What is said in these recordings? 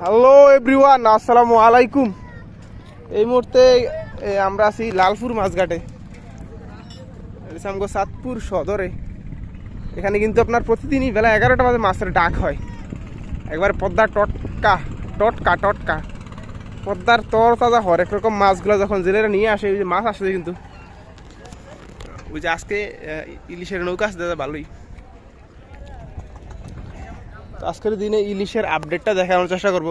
Hello everyone আসসালামু আলাইকুম এই মুহূর্তে আমরা আছি লালপুর মাছঘাটে। সাতপুর সদরে। এখানে কিন্তু আপনার প্রতিদিনই বেলা এগারোটা বাজে মাছের ডাক হয়। একবার পদ্মা টটকা টটকা টটকা। পদ্মার তর তাজা হরেক রকম মাছগুলো যখন জেলেরা নিয়ে আসে, ওই যে মাছ আসে কিন্তু। ওই যে আজকে ইলিশের নৌকা আসতে ভালোই। আজকের দিনে ইলিশের আপডেটটা দেখানোর চেষ্টা করব।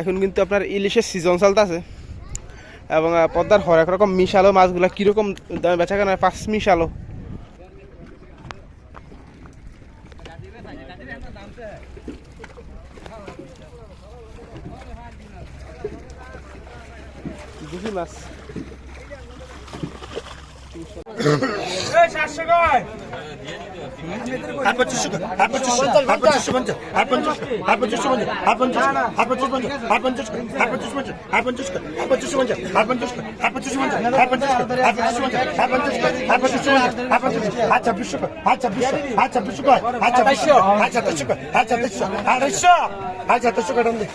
এখন কিন্তু আপনার ইলিশের সিজন চলতেছে এবং পদ্মার হরেক রকম মিশালো মাছগুলো কীরকম দামে বেচা কেনা পাঁচ মিশালো। মাছ। আট পঁচিশশো আট পঁচিশশো আট পঁচিশশো পঞ্চাশ আট পঞ্চাশ আট পঁচিশশো পঞ্চাশ আট পঞ্চাশ আট পঁচিশ পঞ্চাশ আট পঞ্চাশ আট পঁচিশ পঞ্চাশ আট পঞ্চাশ আট পঁচিশ পঞ্চাশ আট পঞ্চাশ আট পঁচিশ পঞ্চাশ আট পঞ্চাশ আট পঁচিশ পঞ্চাশ আট পঞ্চাশ আট পঁচিশ পঞ্চাশ আট পঞ্চাশ আট ছাব্বিশশো আট ছাব্বিশশো আট ছাব্বিশশো আট ছাব্বিশশো আট সাতাশশো আট সাতাশশো আড়াইশো আট সাতাশশো কাটান দে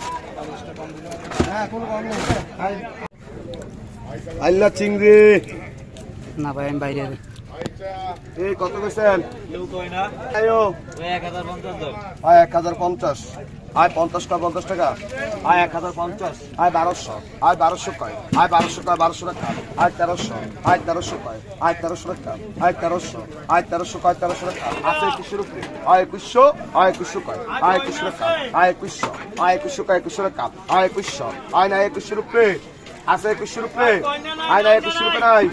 আল্লাহ চিংড়ি না ভাই আমি বাইরে এই কত আয়। এক হাজার পঞ্চাশ আয় পঞ্চাশটা পঞ্চাশ টাকা। আয় এক হাজার পঞ্চাশ। আয় বারোশো। আয় বারোশো কয়। আয় বারোশো কয় বারোশো টাকা। আয় তেরোশো। আয় তেরোশো কয়। আয় তেরোশো টাকা। আয় তেরোশো। আয় তেরোশো কয় তেরোশো টাকা। আছে একুশের উপরে। আয় একুশশো আয় একুশশো কয়। আয় একুশশো টাকা। আয় একুশশো। আয় একুশশো কয় একুশশো টাকা। আয় একুশশো। আয় না একুশের উপরে। আছে একুশের উপরে। আয় না একুশের উপরে নাই।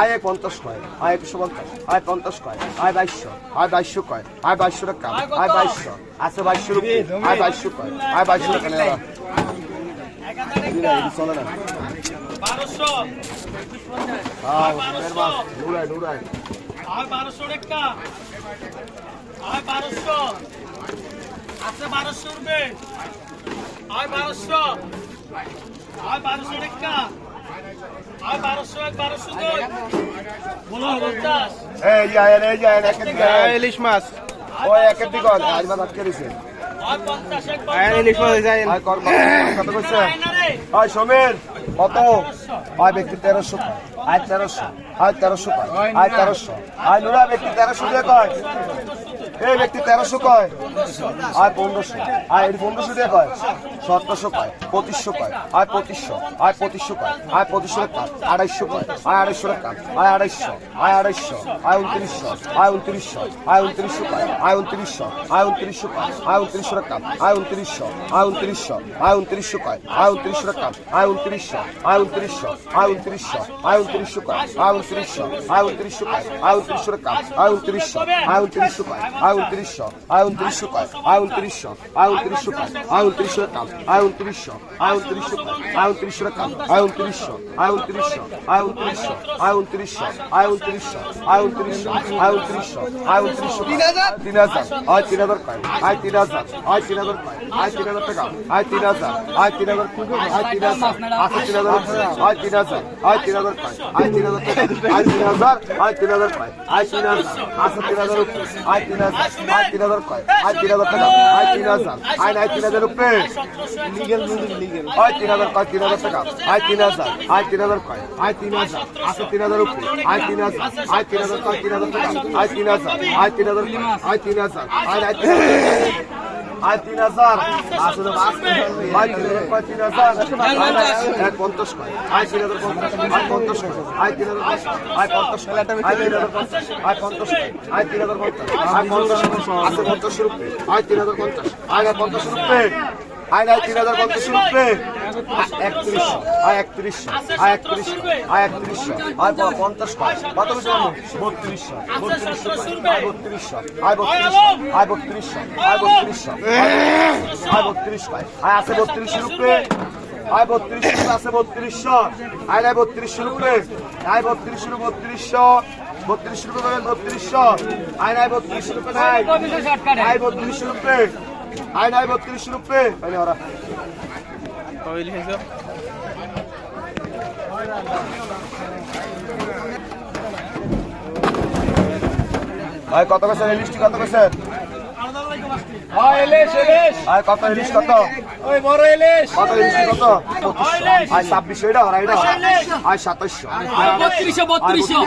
আয় এক পঞ্চাশ কয়। আয় একশো পঞ্চাশ। আয় পঞ্চাশ কয়। আয় বাইশশো। আয় বাইশশো কয়। আয় বাইশশো টাকা। আয় বাইশশো। আছে বাইশশো রুপি। আয় বাইশশো কয়। আয় বাইশশো টাকা নেওয়া চলে না। নুরাই আর বারোশো। টাকা। আর বারোশো। আছে বারোশো রুপে। আর বারোশো। আর বারোশো টাকা। ইলিশ মাছ। ওই এক দিকে আজ বাদ আটকে দিছে। কত করছে? রে। সমীর কত? আয় ব্যক্তি তেরোশো কয় আয় তেরোশো। আয় তেরোশো কয় আয় তেরোশো। আয় নুরা ব্যক্তি তেরোশো দিয়ে কয়। এই ব্যক্তি তেরোশো কয়। আয় পনেরোশো। আয় পনেরোশো দিয়ে কয়। সতেরোশো কয় পঁচিশশো কয় আয় পঁচিশশো আয় পঁচিশশো কয় আয় পঁচিশশো টাকা আড়াইশো কয় আয় আড়াইশো টাকা আয় আড়াইশো আয় আড়াইশো আয় উনত্রিশশো আয় উনত্রিশশো আয় উনত্রিশশো কয় আয় উনত্রিশশো আয় উনত্রিশশো কয় আয় উনত্রিশশো টাকা আয় উনত্রিশশো আয় উনত্রিশশো আয় উনত্রিশশো কয় আয় উনত্রিশশো টাকা আয় উনত্রিশশো আয় উনত্রিশশো আয় উনত্রিশশো আয় উনত্রিশশো কয় আয় উনত্রিশশো আয় উনত্রিশশো কয় আয় উনত্রিশশো টাকা আয় উনত্রিশশো আয় উনত্রিশশো কয় আয় উনত্রিশশো আয় উনত্রিশশো কয় আয় উনত্রিশশো আয় উনত্রিশশো কয় আয় উনত্রিশশো টাকা আয় উনত্রিশশো আয় উনত্রিশশো আয় উনত্রিশশো টাকা আয় উনত্রিশশো আয় উনত্রিশশো আয় উনত্রিশশো আয় উনত্রিশশো আয় উনত্রিশশো আয় উনত্রিশশো আয় উনত্রিশশো আয় উনত্রিশশো তিন হাজার তিন হাজার আয় তিন হাজার কয় আয় তিন হাজার আয় তিন হাজার কয় আয় তিন হাজার টাকা আয় তিন হাজার আয় তিন হাজার আয় তিন হাজার আছে তিন হাজার আয় তিন হাজার আয় তিন হাজার কয় আয় তিন হাজার টাকা আয় তিন হাজার আয় তিন হাজার কয় আয় তিন হাজার আছে তিন হাজার আয় তিন হাজার আয় তিন হাজার কয় আয় তিন হাজার টাকা আয় তিন হাজার আয় নাই তিন হাজার উপরে লিগেল লিগেল আয় তিন হাজার কয় তিন হাজার টাকা আয় তিন হাজার আয় তিন হাজার কয় আয় তিন হাজার আছে তিন হাজার উপরে আয় তিন হাজার আয় তিন হাজার কয় তিন হাজার টাকা আয় তিন হাজার আয় তিন হাজার আয় তিন হাজার আয় তিন আয় তিন হাজার আসলে আয় তিন হাজার কয় তিন হাজার এক পঞ্চাশ কয় আয় তিন হাজার পঞ্চাশ আয় পঞ্চাশ কয় আয় তিন হাজার আয় পঞ্চাশ কয় আয় তিন হাজার পঞ্চাশ আয় পঞ্চাশ আয় তিন হাজার পঞ্চাশ আয় পঞ্চাশ পঞ্চাশ রুপে আয় তিন হাজার পঞ্চাশ আয় পঞ্চাশ রুপে আয় নাই তিন হাজার পঞ্চাশের উপরে একত্রিশশো আয় একত্রিশশো আয় একত্রিশশো আয় একত্রিশশো আয় পঞ্চাশ কত বেশি বত্রিশশো বত্রিশশো আয় বত্রিশশো আয় বত্রিশশো আয় বত্রিশশো আয় বত্রিশশো আয় বত্রিশ আয় আছে বত্রিশের উপরে আয় বত্রিশশো আছে বত্রিশশো আয় নাই বত্রিশশোর উপরে আয় বত্রিশশো বত্রিশশো বত্রিশ। রুপে পাবেন বত্রিশশো আয় নাই বত্রিশ রুপে নাই। আয় বত্রিশ রুপে। আয় নাই বত্রিশ রুপে। ওরা। ভাই কত পেছেন ইলিশটি কত পেছেন আয় কত ইলিশ কত ওই বড় ইলিশ কত ইলিশ কত আয় ছাব্বিশশো এটা ওরা এটা আয় সাতাশশো আয় বত্রিশশো বত্রিশশো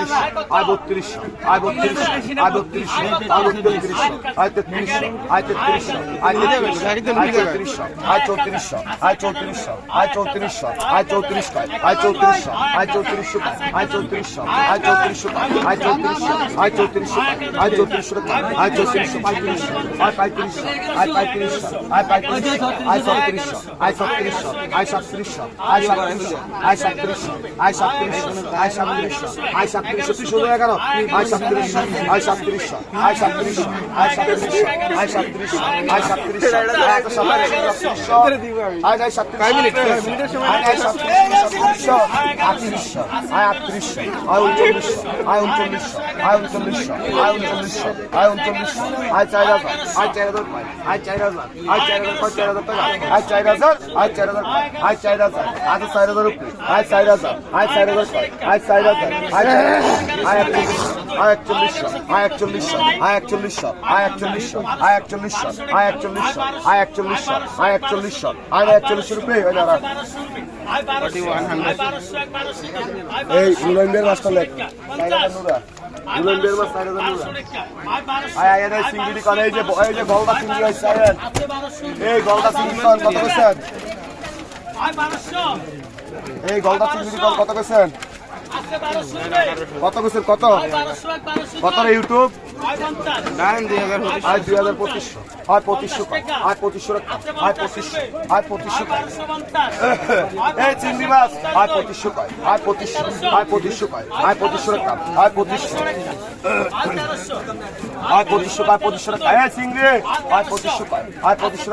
আয় বত্রিশশো আয় বত্রিশশো আয় বত্রিশশো আয় বত্রিশশো আয় তেত্রিশশো আয় তেত্রিশশো আয় তেত্রিশশো আয় চৌত্রিশশো আয় চৌত্রিশশো আয় চৌত্রিশশো আয় চৌত্রিশশো আয় চৌত্রিশ আয় চৌত্রিশশো আয় চৌত্রিশশো আয় চৌত্রিশশো আয় চৌত্রিশশো আয় চৌত্রিশশো আয় চৌত্রিশশো আয় চৌত্রিশশো আয় চৌত্রিশশো পঁয়ত্রিশশো আয় পঁয়ত্রিশশো আয় পঁয়ত্রিশশো আয় পঁয়ত্রিশশো আয় সত্রিশশো আয় সত্রিশশো আয় সাতত্রিশশো আয় সাতত্রিশশো আয় সাতত্রিশশো আয় সাতত্রিশশো আয় সাতত্রিশশো আয় সাতত্রিশশো তুই শুরু এগারো আয় সাতত্রিশশো আয় সাতত্রিশশো আয় সাতত্রিশশো আয় সাতত্রিশশো আয় সাতত্রিশশো আয় সাতত্রিশশো আয় সাতত্রিশশো আয় নাই সাতত্রিশশো আয় নাই সাতত্রিশশো আটত্রিশশো আয় আটত্রিশশো আয় উনচল্লিশশো আয় উনচল্লিশশো আয় উনচল্লিশশো আয় উনচল্লিশশো আয় উনচল্লিশশো আয় চার হাজার আয় চার হাজার আয় চার হাজার আয় চার হাজার পাঁচ চার হাজার টাকা আয় চার হাজার আয় চার হাজার আয় চার হাজার আয় চার হাজার উপরে আয় চার হাজার আয় চার হাজার আয় চার হাজার হাজার আয় একচল্লিশশো আয় একচল্লিশশো আয় একচল্লিশশো আয় একচল্লিশশো আয় একচল্লিশশো আয় একচল্লিশশো আয় একচল্লিশশো আয় একচল্লিশশো আয় একচল্লিশশো রুপে হয়ে যারা এই নুরেন্দ্রের মাছটা লেখ নুরা দুজন দেড় মাস থাকে ভাই আয় আয় সিঙ্গিটি করে এই যে এই যে গলদা সিঙ্গি হইছে আয়েন এই গলদা সিঙ্গি কত কইছেন এই গলদা সিঙ্গি কত কইছেন কত বছর কত কত ইউটিউব আয় দুই হাজার আর দুই হাজার পঁচিশশো আর পঁচিশশো আর পঁচিশশো আর পঁচিশশো আর পঁচিশশো এই চিংড়ি মাছ আর পঁচিশশো আর পঁচিশশো আর পঁচিশশো আর পঁচিশশো আর পঁচিশশো আর পঁচিশশো আর পঁচিশশো হ্যাঁ চিংড়ি আর পঁচিশশো আর পঁচিশশো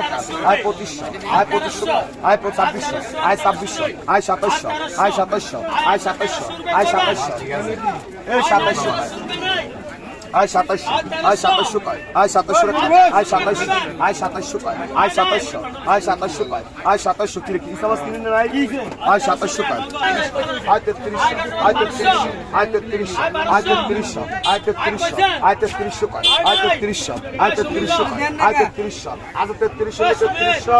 আর পঁচিশশো আর পঁচিশশো আর ছাব্বিশশো আর ছাব্বিশশো আর সাতাশশো আর সাতাশশো আর সাতাশশো আর সাতাশশো এই সাতাশশো আয় সাতাশশো আয় সাতাশশো কয় আয় সাতাশশো আয় সাতাশশো আয় সাতাশশো কয় আয় সাতাশশো আয় সাতাশশো কয় আয় সাতাশশো কিরে, কি সমাজ কিনে নাই আয় সাতাশশো কয় আয় তেত্রিশশো আয় তেত্রিশশো আয় তেত্রিশশো আয় তেত্রিশশো আয় তেত্রিশশো আয় তেত্রিশশো কয় আয় তেত্রিশশো আয় তেত্রিশশো কয় আয় তেত্রিশশো আজ তেত্রিশশো তেত্রিশশো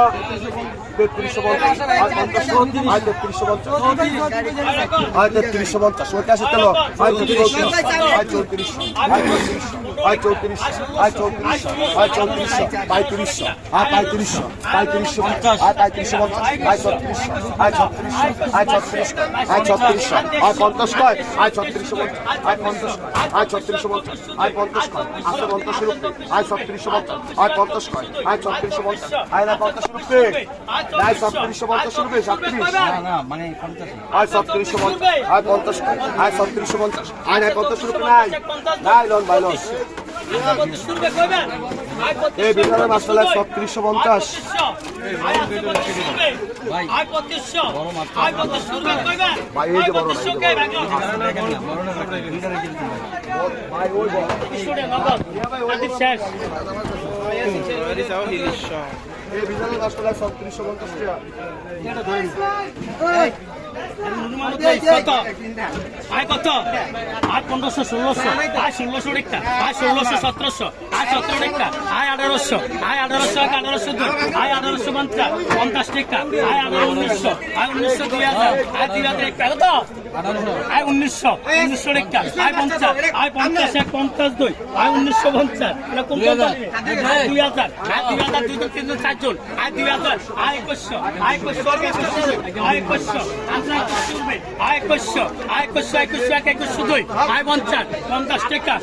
তেত্রিশশো পঞ্চাশ, আয় পঞ্চাশ, আয় তেত্রিশশো পঞ্চাশ, আয় তেত্রিশশো পঞ্চাশ ওইটা আসে তেল, আয় চৌত্রিশশো আয় চৌত্রিশশো আয় Thank you. আয় চৌত্রিশশো আয় চৌত্রিশশো আয় চৌত্রিশশো পঁয়ত্রিশশো আয় পঁয়ত্রিশশো পঁয়ত্রিশশো আয় পঁয়ত্রিশশো পঞ্চাশ আয় ছত্রিশশো আয় ছত্রিশশো আয় ছত্রিশশো আয় ছত্রিশশো আয় পঞ্চাশ কয়? আয় ছত্রিশশো পঞ্চাশ আয় পঞ্চাশ আয় ছত্রিশশো পঞ্চাশ আয় পঞ্চাশ কয়? আসে পঞ্চাশ রুপে আয় ছত্রিশশো পঞ্চাশ আয় পঞ্চাশ কয়? আয় ছত্রিশশো পঞ্চাশ আয় না পঞ্চাশ রুপে? আয় ছত্রিশশো পঞ্চাশ রুপে সাতত্রিশ আয় ছত্রিশশো পঞ্চাশ আয় পঞ্চাশ কয়? আয় ছত্রিশশো পঞ্চাশ আয় নাই পঞ্চাশ রুপে নাই? নাই লন ভাই লন। এই বিশ হাজার পাঁচশো লাখ ছত্রিশশো পঞ্চাশ। এই যে বড় এই বিশ হাজার পাঁচশো কত আয় কত আয় পনেরোশো ষোলোশো আয় ষোলোশো একটা আয় ষোলোশো সতেরোশো আয় সতেরো একটা আয় আঠারোশো আয় আঠারোশো এক আঠারোশো দুই আয় আঠারোশো পঞ্চাশ পঞ্চাশ টাকা আয় আঠারো উনিশশো আয় উনিশশো দুই হাজার আয় দুই হাজার একটা কত আয় উনিশশো উনিশশো একটা আয় পঞ্চাশ আয় পঞ্চাশ এক পঞ্চাশ দুই। আয় উনিশশো পঞ্চাশ। দুই হাজার। আয় দুই হাজার। আয় দুই হাজার দুই তিন চারজন আয় দুই হাজার আয় একুশশো। আয় একুশশো আয় একুশশো। আয় একুশশো আয় একুশশো একুশশো এক একুশশো দুই। আয় পঞ্চাশ পঞ্চাশ টাকা।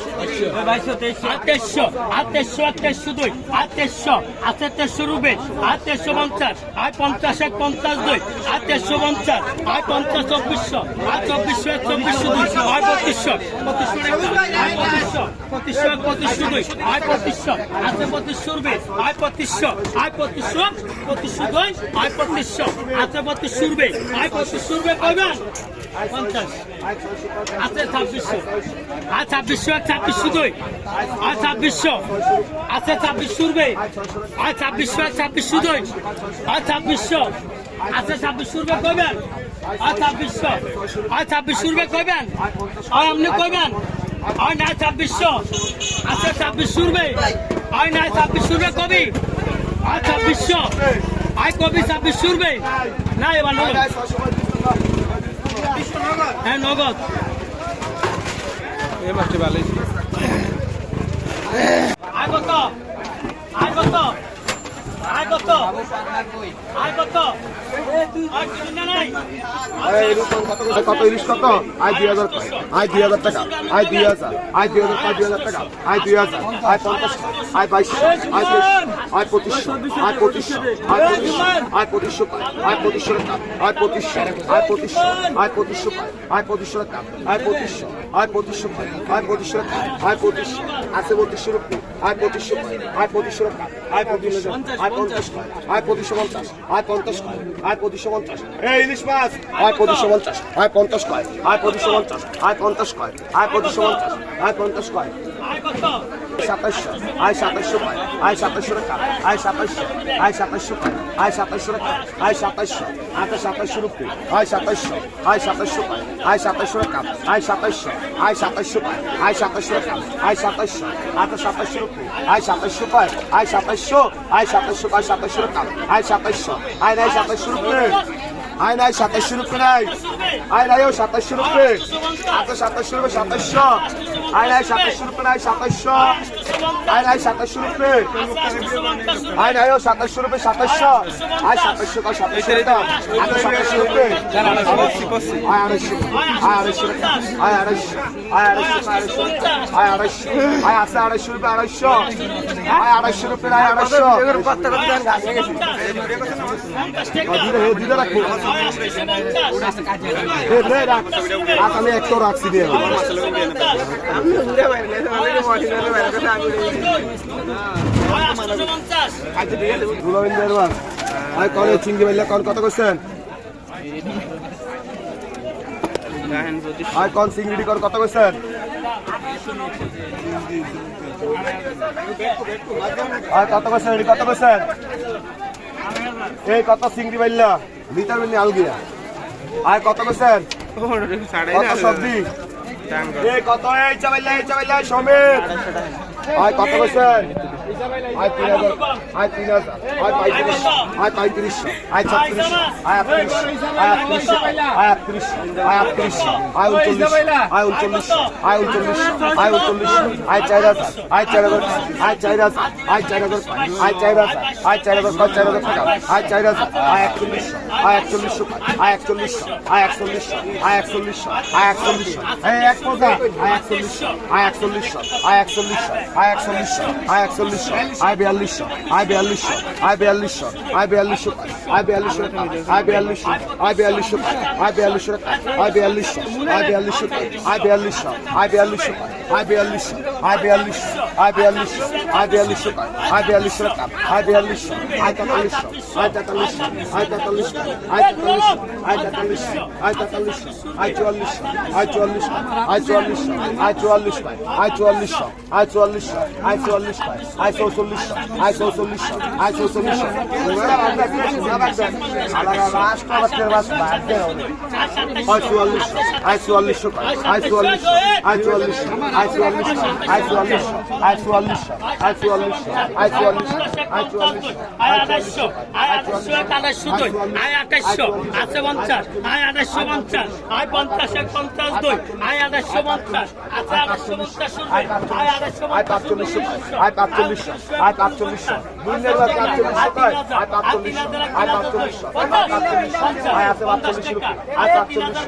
তেইশশো। আর তেইশশো দুই। আছে তেইশশো রুবে তেইশশো পঞ্চাশ। আর পঞ্চাশ এক পঞ্চাশ দুই। তেইশশো পঞ্চাশ। আর পঞ্চাশ চব্বিশশো। চব্বিশশো চব্বিশশো দুই আর বত্রিশশো বত্রিশশো আর পঁচিশশো পঁচিশশো দুই আর পঁচিশশো। আছে পঁচিশশো রুবে আর পঁচিশশো আর পঁচিশশো পঁচিশশো দুই আর পঁচিশশো। আছে পঁচিশশো রুবে আর পঁচিশশো রুবে কয়বেন পঞ্চাশ। আছে ছাব্বিশশো। আর ছাব্বিশশো এক ছাব্বিশশো দুই। আর ছাব্বিশশো। আছে ছাব্বিশশো রুবে আর ছাব্বিশশো এক ছাব্বিশশো দুই। আর ছাব্বিশশো। আছে ছাব্বিশশো রুবে কইবেন আর ছাব্বিশশো আর ছাব্বিশশো রুবে কইবেন? আর আপনি কইবেন? আর না ছাব্বিশশো আছে ছাব্বিশশো রুবে আর না ছাব্বিশশো রুবে কবি? আর ছাব্বিশশো আয় কবি ছাব্বিশশো রুবে না এবার নগদ। হ্যাঁ নগদ। এই মাছটা ভালোই আয় কত ইলিশ, কত? আয় দুই হাজার। আয় দুই হাজার টাকা। আয় দুই হাজার। আয় দুই হাজার দুই হাজার টাকা। আয় দুই হাজার। আয় পঞ্চাশ। আয় বাইশশো আয় আয় পঁচিশশো আয় পঁচিশশো আয় পঁচিশশো আয় পঁচিশশো আয় পঁচিশশো টাকা আয় পঁচিশশো আয় পঁচিশশো আয় পঁচিশশো আয় পঁচিশশো টাকা আয় পঁচিশশো আয় পঁচিশশো আয় পঁচিশশো টাকা আয় পঁচিশশো আছে পঁচিশশো রুপি। আয় পঁচিশশো আয় পঁচিশশো টাকা আয় পঁচিশশো আয় পঞ্চাশ। আয় পঁচিশশো পঞ্চাশ। আয় পঞ্চাশ। আয় পঁচিশশো পঞ্চাশ এই ইলিশ মাছ। আয় পঁচিশশো পঞ্চাশ আয় পঞ্চাশ কয়। আয় পঁচিশশো পঞ্চাশ আয় পঞ্চাশ কয়। আয় পঁচিশশো পঞ্চাশ আয় পঞ্চাশ কয়। সাতাশশো আয় সাতাশশো পায় আয় সাতাশশো টাকা আয় সাতাশশো আয় সাতাশশো পায় আয় সাতাশশো টাকা আয় সাতাশশো আয় সাতাশশো রুপি আয় সাতাশশো আয় সাতাশশো পায় আয় সাতাশশো টাকা আয় সাতাশশো আয় সাতাশশো পায় আয় সাতাশশো টাকা আয় সাতাশশো আয় সাতাশশো রুপি আয় সাতাশশো পায় আয় সাতাশশো আয় সাতাশশো পায় সাতাশশো টাকা আয় সাতাশশো আয় নাই সাতাশশো রুপি আয় নাই সাতাশশো রুপি নাই আয় নাই ও সাতাশশো রুপি আচ্ছা সাতাশশো রুপি সাতাশশো আয় নাই সাতাশশো রুপি নাই সাতাশশো আয় নাই সাতাশশো রুপি আয় নাই ও সাতাশশো রুপি সাতাশশো আয় সাতাশশো কয় সাতাশশো টাকা আচ্ছা সাতাশশো রুপি আয় আড়াইশো আয় আড়াইশো আয় আড়াইশো আয় আড়াইশো আয় আড়াইশো আয় আছে আড়াইশো রুপি আড়াইশো আয় আড়াইশো রুপি আয় আড়াইশো হে দিদা রাখব আমি একটাও রাখছি দিয়ে কোন চিংড়ি মাইলে কোন কথা করছেন আর কোন চিংড়ি কর কথা কইছেন আর কত কইছেন কত কইছেন এই কত চিংড়ি বাইল্লা লিটার মিনি আলগিয়া আর কত বেছেন কত সবজি? এই কত? এই চাবাইল্লা এই চাবাইল্লা সমীর আর কত বেছেন আয় তিন হাজার আয় তিন হাজার আয় পঁয়ত্রিশ আয় পঁয়ত্রিশ আয় ছত্রিশ আয় আটত্রিশ আয় আটত্রিশ আয় আটত্রিশ আয় আটত্রিশ আয় উনচল্লিশ আয় উনচল্লিশ আয় উনচল্লিশ আয় উনচল্লিশ আয় চার আয় চার আয় চার হাজার আয় চার হাজার আয় চার আয় চার হাজার কয় চার হাজার আয় চার হাজার আয় একচল্লিশ আয় একচল্লিশ আয় একচল্লিশ আয় আয় একচল্লিশ আয় এই এক পদা আয় একচল্লিশ আয় একচল্লিশ আয় আয় একচল্লিশ আয় আয় বিয়াল্লিশ আয় বিয়াল্লিশ আয় বিয়াল্লিশ আয় বিয়াল্লিশ আয় বিয়াল্লিশ আয় বিয়াল্লিশ আয় বিয়াল্লিশ আয় বিয়াল্লিশ আয় বিয়াল্লিশ আয় বিয়াল্লিশ আয় বিয়াল্লিশ আয় বিয়াল্লিশ আয় বিয়াল্লিশ আয় বিয়াল্লিশ আয় বিয়াল্লিশ আয় বিয়াল্লিশ আয় বিয়াল্লিশ আয় বিয়াল্লিশ আয় তেতাল্লিশ আয় তেতাল্লিশ আয় তেতাল্লিশ আয় তেতাল্লিশ আয় তেতাল্লিশ আয় তেতাল্লিশ আয় চুয়াল্লিশ আয় চুয়াল্লিশ আয় চুয়াল্লিশ আয় চুয়াল্লিশ আয় চুয়াল্লিশ আয় চুয়াল্লিশ আয় চুয়াল্লিশ আয় চৌচল্লিশশো আয় চৌচল্লিশশো আয় চৌচল্লিশশো আয় চুয়াল্লিশশো আয় চুয়াল্লিশশো আয় চুয়াল্লিশশো আয় চুয়াল্লিশশো আয় চুয়াল্লিশশো আয় চুয়াল্লিশশো আয় চুয়াল্লিশশো আয় চুয়াল্লিশশো আয় চুয়াল্লিশশো আয় চুয়াল্লিশশো আয় আঠাশশো আয় আঠাশশো আঠাশশো দুই আয় আঠাশশো আছে পঞ্চাশ আয় আঠাশশো পঞ্চাশ আয় পঞ্চাশ এক পঞ্চাশ দুই আয় আঠাশশো পঞ্চাশ আছে আঠাশশো পঞ্চাশ আয় আঠাশশো আয় পাঁচচল্লিশশো আয় পাঁচচল্লিশশো আয় পাঁচচল্লিশশো দুইনের বার পাঁচচল্লিশশো আয় পাঁচচল্লিশশো আয় পাঁচচল্লিশশো আয় পাঁচচল্লিশশো আয় আছে পাঁচচল্লিশ রুপি আয় পাঁচচল্লিশশো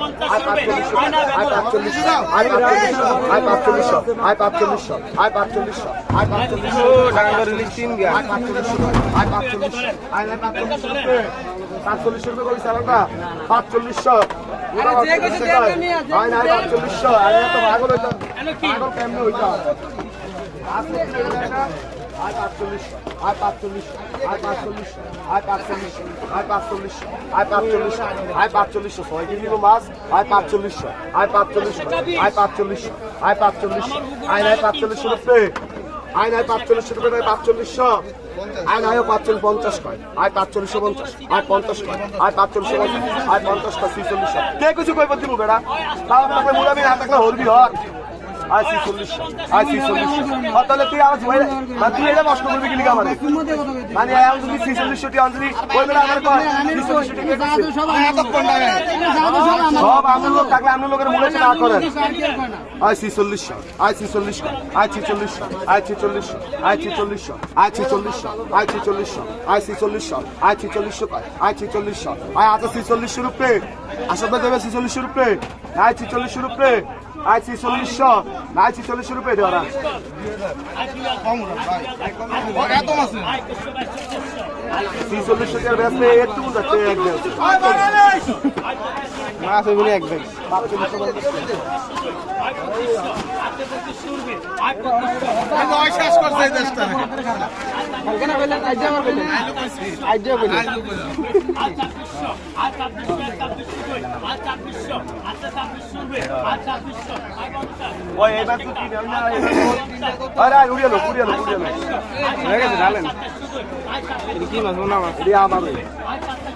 আয় পাঁচচল্লিশশো আয় পাঁচচল্লিশশো আয় পাঁচচল্লিশশো আয় পাঁচচল্লিশশো আয় পাঁচচল্লিশশো আয় পাঁচচল্লিশশো তিন গা আয় পাঁচচল্লিশশো আয় পাঁচচল্লিশশো আয় পাঁচচল্লিশশো পাঁচচল্লিশশো রুপি করে চালাটা পাঁচচল্লিশশো আয় নাই পাঁচচল্লিশশো আয় এত ভাগল হইতো ভাগল কেমনে হইতো আয় পাঁচচল্লিশশো আয় পাঁচচল্লিশশো আয় পাঁচচল্লিশশো আয় পাঁচচল্লিশশো আয় পাঁচচল্লিশশো আয় পাঁচচল্লিশশো আয় পাঁচচল্লিশশো ছয় কেজি মাছ আয় পাঁচচল্লিশশো আয় পাঁচচল্লিশশো আয় পাঁচচল্লিশশো আয় পাঁচচল্লিশশো আয় নাই পাঁচচল্লিশশো রুপে আয় নাই পাঁচচল্লিশশো রুপে নাই পাঁচচল্লিশশো আয় নাই পাঁচচল্লিশ পঞ্চাশ কয় আয় পাঁচচল্লিশশো পঞ্চাশ আয় পঞ্চাশ কয় আয় পাঁচচল্লিশশো পঞ্চাশ আয় পঞ্চাশ কয় ছিচল্লিশশো কে কিছু কই বলছি বেড়া আপনাকে মুলামি না থাকলে হরবি হর আয় ছিচল্লিশশো আয় ছিচল্লিশশো আর তাহলে তুই আমার মানে তুই এটা নষ্ট করবি কিলিকা মানে মানে আমি যদি ছিচল্লিশশো টি অঞ্জলি ওই বেলা আমার? সব আমল লোক থাকলে আমল লোকের মূলে না করেন ছিচল্লিশশো আয় ছিচল্লিশশো আয় ছিচল্লিশশো আয় ছিচল্লিশশো আয় ছিচল্লিশশো আয় ছিচল্লিশশো আয় ছিচল্লিশশো আয় ছিচল্লিশশো আয় ছিচল্লিশশো আয় আছে ছিচল্লিশশো রুপে আসলে দেবে ছিচল্লিশশো রুপে আয় ছিচল্লিশশো রুপে আইসি চল্লিশশো না আইসি চল্লিশশো রুপে দেওয়া ছিচল্লিশ টাকার ব্যাস নিয়ে একটু যাচ্ছে এক ব্যাস মাছ ওইগুলো এক ব্যাস শেষ করছে এই দেশটা উড়িয়ালো উড়িয়ালো কি মাছ না মাছ দিয়া আমারই